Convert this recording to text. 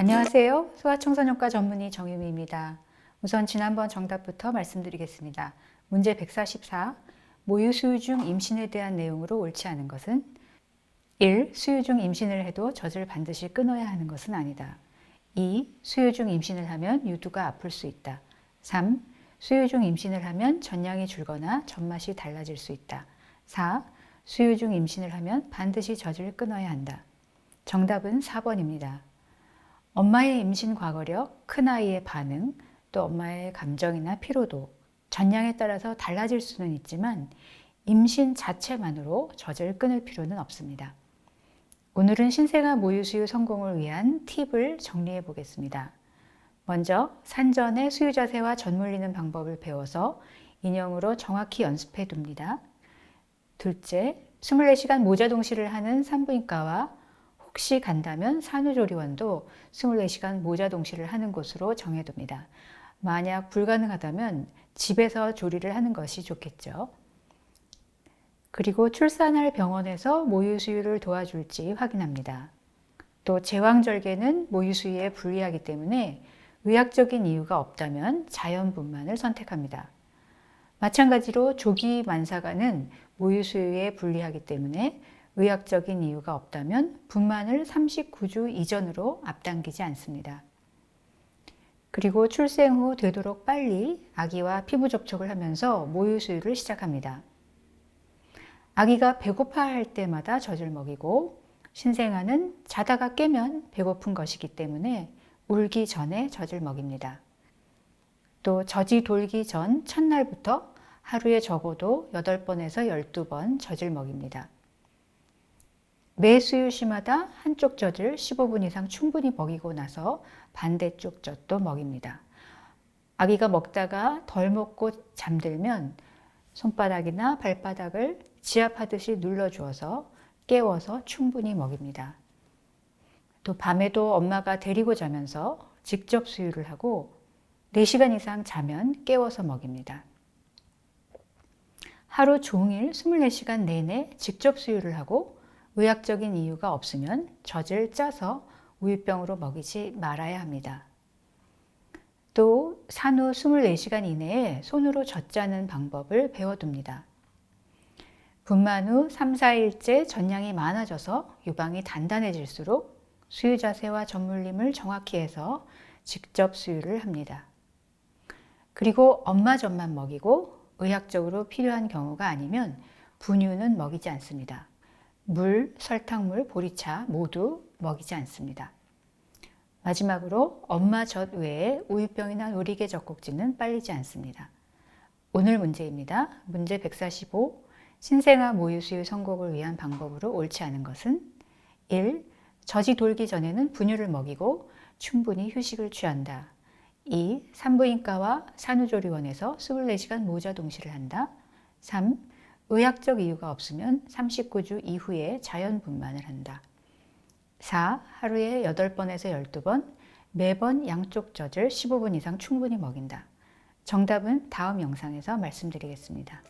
안녕하세요. 소아청소년과 전문의 정유미입니다. 우선 지난번 정답부터 말씀드리겠습니다. 문제 144. 모유 수유 중 임신에 대한 내용으로 옳지 않은 것은 1. 수유 중 임신을 해도 젖을 반드시 끊어야 하는 것은 아니다. 2. 수유 중 임신을 하면 유두가 아플 수 있다. 3. 수유 중 임신을 하면 전량이 줄거나 젖맛이 달라질 수 있다. 4. 수유 중 임신을 하면 반드시 젖을 끊어야 한다. 정답은 4번입니다. 엄마의 임신 과거력, 큰아이의 반응, 또 엄마의 감정이나 피로도, 전량에 따라서 달라질 수는 있지만 임신 자체만으로 젖을 끊을 필요는 없습니다. 오늘은 신생아 모유 수유 성공을 위한 팁을 정리해 보겠습니다. 먼저 산전의 수유 자세와 젖 물리는 방법을 배워서 인형으로 정확히 연습해 둡니다. 둘째, 24시간 모자 동시를 하는 산부인과와 혹시 간다면 산후조리원도 24시간 모자 동시를 하는 곳으로 정해둡니다. 만약 불가능하다면 집에서 조리를 하는 것이 좋겠죠. 그리고 출산할 병원에서 모유수유를 도와줄지 확인합니다. 또 제왕절개는 모유수유에 불리하기 때문에 의학적인 이유가 없다면 자연분만을 선택합니다. 마찬가지로 조기 만사가는 모유수유에 불리하기 때문에 의학적인 이유가 없다면 분만을 39주 이전으로 앞당기지 않습니다. 그리고 출생 후 되도록 빨리 아기와 피부 접촉을 하면서 모유 수유를 시작합니다. 아기가 배고파할 때마다 젖을 먹이고 신생아는 자다가 깨면 배고픈 것이기 때문에 울기 전에 젖을 먹입니다. 또 젖이 돌기 전 첫날부터 하루에 적어도 8번에서 12번 젖을 먹입니다. 매 수유시마다 한쪽 젖을 15분 이상 충분히 먹이고 나서 반대쪽 젖도 먹입니다. 아기가 먹다가 덜 먹고 잠들면 손바닥이나 발바닥을 지압하듯이 눌러주어서 깨워서 충분히 먹입니다. 또 밤에도 엄마가 데리고 자면서 직접 수유를 하고 4시간 이상 자면 깨워서 먹입니다. 하루 종일 24시간 내내 직접 수유를 하고 의학적인 이유가 없으면 젖을 짜서 우유병으로 먹이지 말아야 합니다. 또 산후 24시간 이내에 손으로 젖 짜는 방법을 배워둡니다. 분만 후 3, 4일째 전량이 많아져서 유방이 단단해질수록 수유 자세와 전물림을 정확히 해서 직접 수유를 합니다. 그리고 엄마 젖만 먹이고 의학적으로 필요한 경우가 아니면 분유는 먹이지 않습니다. 물, 설탕물, 보리차 모두 먹이지 않습니다. 마지막으로 엄마 젖 외에 우유병이나 노리개 젖꼭지는 빨리지 않습니다. 오늘 문제입니다. 문제 145. 신생아 모유수유 성공을 위한 방법으로 옳지 않은 것은 1. 젖이 돌기 전에는 분유를 먹이고 충분히 휴식을 취한다. 2. 산부인과와 산후조리원에서 24시간 모자 동시를 한다. 3. 의학적 이유가 없으면 39주 이후에 자연 분만을 한다. 4. 하루에 8번에서 12번, 매번 양쪽 젖을 15분 이상 충분히 먹인다. 정답은 다음 영상에서 말씀드리겠습니다.